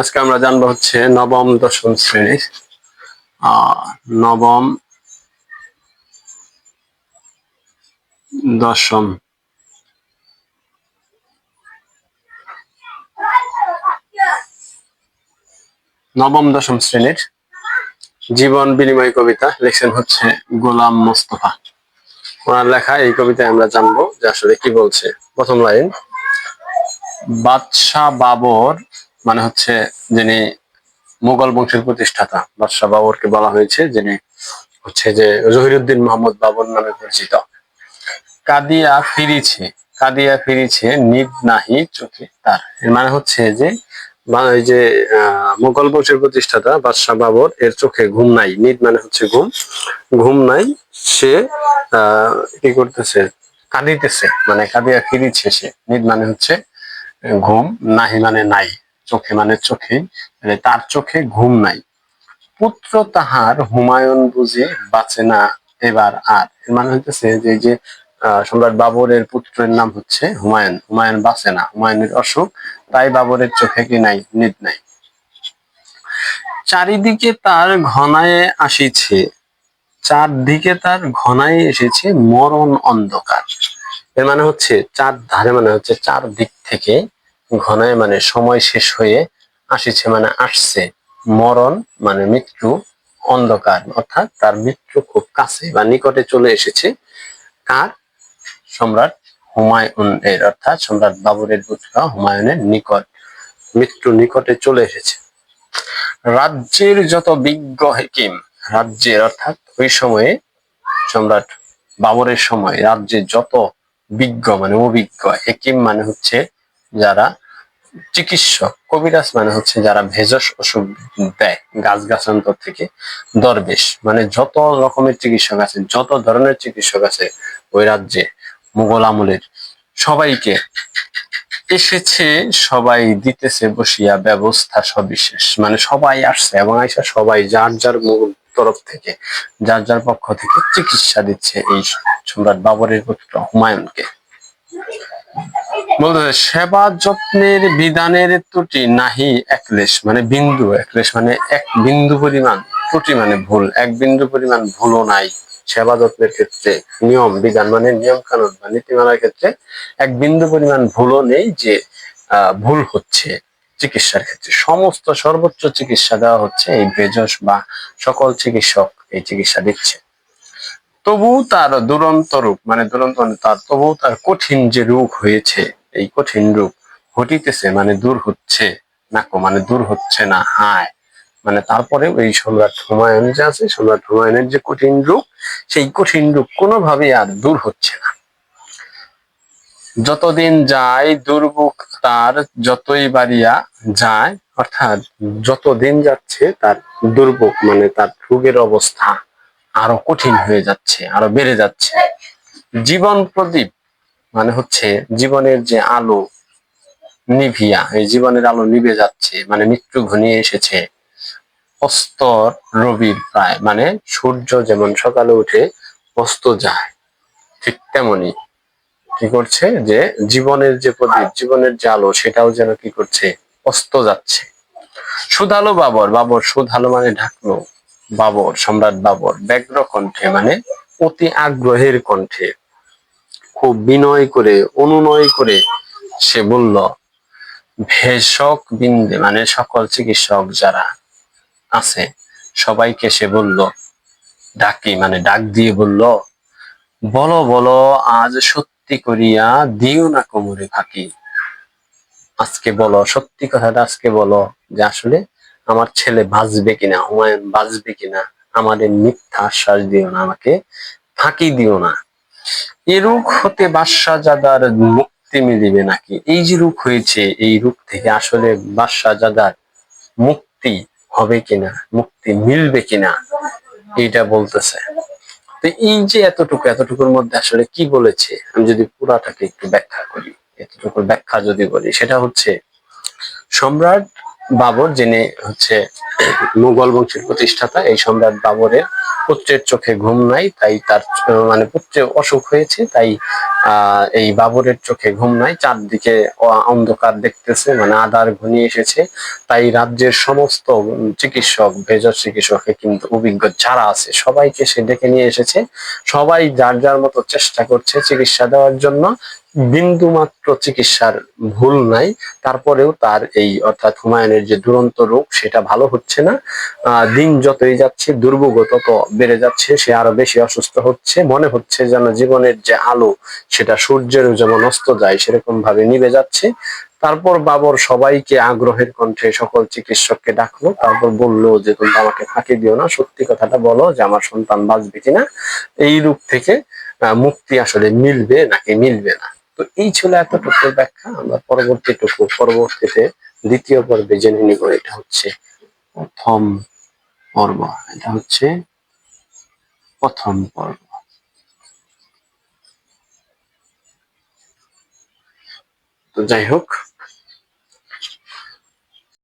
আজকে আমরা জানব হচ্ছে নবম, দশম শ্রেণির নবম, দশম। নবম, দশম শ্রেণির জীবন বিনিময় কবিতা লিখছেন হচ্ছে গোলাম মোস্তফা। ওনার লেখা এই কবিতায় আমরা জানব যে আসলে কি বলছে। প্রথম লাইন, বাদশাহ বাবর মানে হচ্ছে যিনি মুঘল বংশের প্রতিষ্ঠাতা, বাদশাহ বাবরকে বলা হয়েছে, যিনি হচ্ছে যে জহিরুদ্দিন মোহাম্মদ বাবর নামে পরিচিত। কাদিয়া ফিরিছে কাদিয়া ফিরিছে, নিদ নাহি চোখে তার। মানে হচ্ছে যে এই যে মুঘল বংশের প্রতিষ্ঠাতা, বাদশাহ বাবর, এর চোখে ঘুম নাই। নিদ মানে হচ্ছে ঘুম। ঘুম নাই, সে কি করতেছে? কাঁদিতেছে মানে কাঁদিয়া ফিরিছে সে। নিদ মানে হচ্ছে ঘুম, নাহি মানে নাই। চোখে মানে চোখে মানে তার চোখে ঘুম নাই। পুত্র তাহার হুমায়ুন বুঝে বাঁচে না এবার আর। এর মানে হইতেছে যে যে সম্রাট বাবরের পুত্রের নাম হচ্ছে হুমায়ুন। হুমায়ুন বাঁচে না, হুমায়ুনের অসুখ, তাই বাবরের চোখে কি নাই, নিদ নাই। চারিদিকে তার ঘনায় আসিছে, চারদিকে তার ঘনায় এসেছে মরণ অন্ধকার। এর মানে হচ্ছে চার ধারে মানে হচ্ছে চার দিক থেকে ঘনায় মানে সময় শেষ হয়ে আসিছে মানে আসছে। মরণ মানে মৃত্যু অন্ধকার, অর্থাৎ তার মৃত্যু খুব কাছে বা নিকটে চলে এসেছে। কার? সম্রাট হুমায়ুন এর অর্থাৎ সম্রাট বাবরের পুত্র হুমায়ুনের নিকট, মৃত্যু নিকটে চলে এসেছে। রাজ্যের যত বিজ্ঞ হেকিম, রাজ্যের, অর্থাৎ ওই সময়ে সম্রাট বাবরের সময়, রাজ্যের যত বিজ্ঞ মানে অভিজ্ঞ, হেকিম মানে হচ্ছে যারা চিকিৎসক, কবিরাজ মানে হচ্ছে যারা ভেষজ ওষুধ দেয়, গাছ গাছান্তর থেকে দরবেশ। মানে যত রকমের চিকিৎসক আছে, যত ধরনের চিকিৎসক আছে ওই রাজ্যে, মুঘল আমলের, সবাইকে এসেছে, সবাই দিতেছে, বসিয়া ব্যবস্থা সবিশেষ। মানে সবাই আসছে এবং আইসা সবাই যার যার মূল তরফ থেকে, যার যার পক্ষ থেকে চিকিৎসা দিচ্ছে এই সম্রাট বাবরের পুত্র হুমায়ুনকে। বলতে সেবা যত্নের বিধানের ত্রুটি নাহি একলেশ মানে বিন্দু একলেশ মানে এক বিন্দু পরিমাণ ত্রুটি মানে ভুল, এক বিন্দু পরিমাণ ভুলও নাই সেবা যত্নের ক্ষেত্রে, নিয়ম, বিধান মানে নিয়ম কানুন বা নীতিমালার ক্ষেত্রে এক বিন্দু পরিমাণ ভুলও নেই যে ভুল হচ্ছে চিকিৎসার ক্ষেত্রে। সমস্ত সর্বোচ্চ চিকিৎসা দেওয়া হচ্ছে এই ভেষজ বা সকল চিকিৎসক এই চিকিৎসা দিচ্ছে। তবু তার দুরন্ত রূপ মানে দুরন্ত মানে তার তবু তার কঠিন যে রোগ হয়েছে এই কঠিন রূপ ঘটিতেছে মানে দূর হচ্ছে নাকো মানে দূর হচ্ছে না, হায়। মানে তারপরে এই সম্রাট হুমায়ুন যে আছে, সম্রাট হুমায়ুনের যে কঠিন রোগ সেই কঠিন রোগ কোনোভাবেই আর দূর হচ্ছে না। যতদিন যায় দুর্ভোগ, তার যতই বাড়িয়া যায়, অর্থাৎ যতদিন যাচ্ছে, তার দুর্ভোগ মানে তার রোগের অবস্থা আরও কঠিন হয়ে যাচ্ছে, আরও বেড়ে যাচ্ছে। জীবন প্রদীপ মানে হচ্ছে জীবনের যে আলো নিভিয়া, এই জীবনের আলো নিভে যাচ্ছে মানে মৃত্যু ঘনিয়ে এসেছে। অস্তর রবির প্রায় মানে সূর্য যেমন সকালে উঠে অস্ত যায়, ঠিক তেমনি কি করছে যে জীবনের যে প্রদীপ, জীবনের যে আলো, সেটাও যেন কি করছে, অস্ত যাচ্ছে। সুধালো বাবর বাবর সুধালো মানে ঢাকলো, বাবর, সম্রাট বাবর, ব্যগ্র কণ্ঠে মানে অতি আগ্রহের কণ্ঠে। খুব বিনয় করে, অনুনয় করে সে বলল, ভেষক বিন্দে মানে সকল চিকিৎসক যারা আছে, সবাইকে সে বলল, ডাকি মানে ডাক দিয়ে বলল, বলো বলো, আজ সত্যি করিয়া দিও না কোমরে ফাঁকি। আজকে বলো, সত্যি কথাটা আজকে বলো, যে আসলে আমার ছেলে বাঁচবে কিনা, হুমায়ুন বাঁচবে কিনা, আমাদের মিথ্যা আশ্বাস দিও না, আমাকে ফাঁকি দিও না। এ রোগ হতে বাদশাহ জাদার মুক্তি মিলিবে নাকি? এই যে রূপ হয়েছে, এই রূপ থেকে আসলে বাদশাহ জাদার মুক্তি হবে কিনা, মুক্তি মিলবে কিনা, এইটা বলতেছে। তো এই যে এতটুকু, এতটুকুর মধ্যে আসলে কি বলেছে? আমি যদি পুরাটাকে একটু ব্যাখ্যা করি, এতটুকুর ব্যাখ্যা যদি বলি, সেটা হচ্ছে, সম্রাট বাবর, যিনি হচ্ছে মুঘল বংশের প্রতিষ্ঠাতা, এই সম্রাট বাবরের পুত্রের চোখে ঘুম নাই, তাই তার মানে পুত্রের অসুখ হয়েছে, তাই এই বাবরের চোখে ঘুম নাই, চারদিকে অন্ধকার দেখতেছে মানে আধার ঘনিয়ে এসেছে, তাই রাজ্যের সমস্ত চিকিৎসক ভেষজ চিকিৎসকে কিন্তু অভিজ্ঞ যারা আছে, সবাইকে সে ডেকে নিয়ে এসেছে, সবাই যার যার মতো চেষ্টা করছে চিকিৎসা দেওয়ার জন্য বিন্দু মাত্র চিকিৎসার ভুল নাই। তারপরেও তার এই অর্থাৎ হুমায়ুনের যে দুরন্ত রোগ, সেটা ভালো হচ্ছে না। দিন যতই যাচ্ছে, দুর্ভোগ তত বেড়ে যাচ্ছে, সে আরও বেশি অসুস্থ হচ্ছে। মনে হচ্ছে যেন জীবনের যে আলো, সেটা সূর্যের যেমন অস্ত যায় সেরকম ভাবে নিভে যাচ্ছে। তারপর বাবর সবাইকে আগ্রহের কণ্ঠে সকল চিকিৎসককে ডাকলো। তারপর বলল যে তুমি আমাকে ফাঁকি দিও না। সত্যি কথাটা বলো যে, আমার সন্তান বাঁচবে কিনা? এই রূপ থেকে মুক্তি আসলে মিলবে নাকি মিলবে না? তো এই ছিল এতটুকু ব্যাখ্যা। আমরা পরবর্তীটুকু, পরবর্তীতে দ্বিতীয় পর্বে জেনে নিব, এটা হচ্ছে প্রথম পর্ব। এটা হচ্ছে প্রথম পর্ব। তো যাই হোক